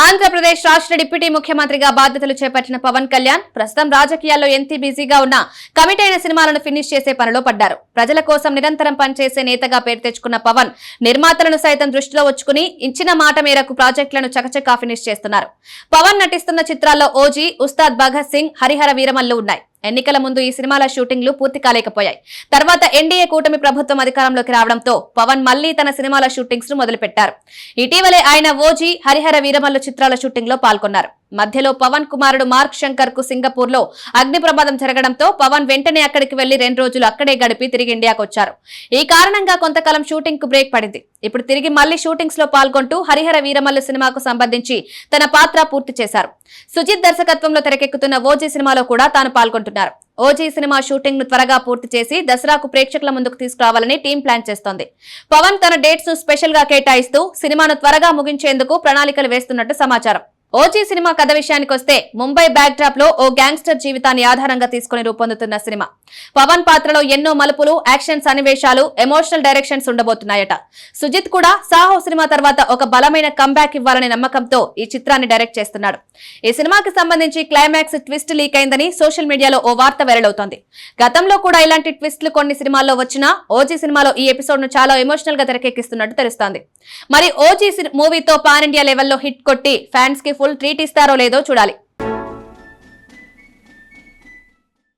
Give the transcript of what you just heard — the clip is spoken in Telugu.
ఆంధ్రప్రదేశ్ రాష్ట్ర డిప్యూటీ ముఖ్యమంత్రిగా బాధ్యతలు చేపట్టిన పవన్ కళ్యాణ్ ప్రస్తుతం రాజకీయాల్లో ఎంత బిజీగా ఉన్నా కమిట్ అయిన సినిమాలను ఫినిష్ చేసే పనిలో పడ్డారు. ప్రజల కోసం నిరంతరం పనిచేసే నేతగా పేరు తెచ్చుకున్న పవన్ నిర్మాతలను సైతం దృష్టిలో ఉంచుకుని ఇచ్చిన మాట మేరకు ప్రాజెక్టులను చకచకా ఫినిష్ చేస్తున్నారు. పవన్ నటిస్తున్న చిత్రాల్లో ఓజీ ఉస్తాద్ భగత్ సింగ్ హరిహర వీరమల్లు ఉన్నాయి. ఎన్నికల ముందు ఈ సినిమాల షూటింగ్లు పూర్తి కాలేకపోయాయి. తర్వాత ఎన్డీఏ కూటమి ప్రభుత్వం అధికారంలోకి రావడంతో పవన్ మళ్ళీ తన సినిమాల షూటింగ్స్ను మొదలుపెట్టారు. ఇటీవలే ఆయన ఓజీ హరిహర వీరమల్లు చిత్రాల షూటింగ్లో పాల్గొన్నారు. మధ్యలో పవన్ కుమారుడు మార్క్ శంకర్కు సింగపూర్లో అగ్ని ప్రమాదం జరగడంతో పవన్ వెంటనే అక్కడికి వెళ్ళి రెండు రోజులు అక్కడే గడిపి తిరిగి ఇండియాకు వచ్చారు ఈ కారణంగా కొంతకాలం షూటింగ్కు బ్రేక్ పడింది. ఇప్పుడు తిరిగి మళ్ళీ షూటింగ్స్లో పాల్గొంటూ హరిహర వీరమల్లు సినిమాకు సంబంధించి తన పాత్ర పూర్తి చేశారు. సుజిత్ దర్శకత్వంలో తెరకెక్కుతున్న ఓజీ సినిమాలో కూడా తాను పాల్గొంటున్నారు. ఓజీ సినిమా షూటింగ్ను త్వరగా పూర్తి చేసి దసరాకు ప్రేక్షకుల ముందుకు తీసుకురావాలని టీం ప్లాన్ చేస్తోంది. పవన్ తన డేట్స్ను స్పెషల్గా కేటాయిస్తూ సినిమాను త్వరగా ముగించేందుకు ప్రణాళికలు వేస్తున్నట్టు సమాచారం. ఓజీ సినిమా కథ విషయానికి వస్తే ముంబై బ్యాక్ డ్రాప్లో ఓ గ్యాంగ్స్టర్ జీవితాన్ని ఆధారంగా తీసుకుని రూపొందుతున్న సినిమా. పవన్ పాత్రలో ఎన్నో మలుపులు యాక్షన్ సన్నివేశాలు ఎమోషనల్ డైరెక్షన్స్ ఉండబోతున్నాయట. సుజిత్ కూడా సాహో సినిమా తర్వాత ఒక బలమైన కంబ్యాక్ ఇవ్వాలనే నమ్మకంతో ఈ చిత్రాన్ని డైరెక్ట్ చేస్తున్నాడు. ఈ సినిమాకి సంబంధించి క్లైమాక్స్ ట్విస్ట్ లీక్ అయిందని సోషల్ మీడియాలో ఓ వార్త వైరల్ గతంలో కూడా ఇలాంటి ట్విస్ట్లు కొన్ని సినిమాల్లో వచ్చినా ఓజీ సినిమాలో ఈ ఎపిసోడ్ను చాలా ఎమోషనల్గా తెరకెక్కిస్తున్నట్టు తెలుస్తోంది. మరి ఓజీ మూవీతో పాన్ ఇండియా లెవెల్లో హిట్ కొట్టి ఫ్యాన్స్కి ఫుల్ ట్రీట్ ఇస్తారో లేదో చూడాలి.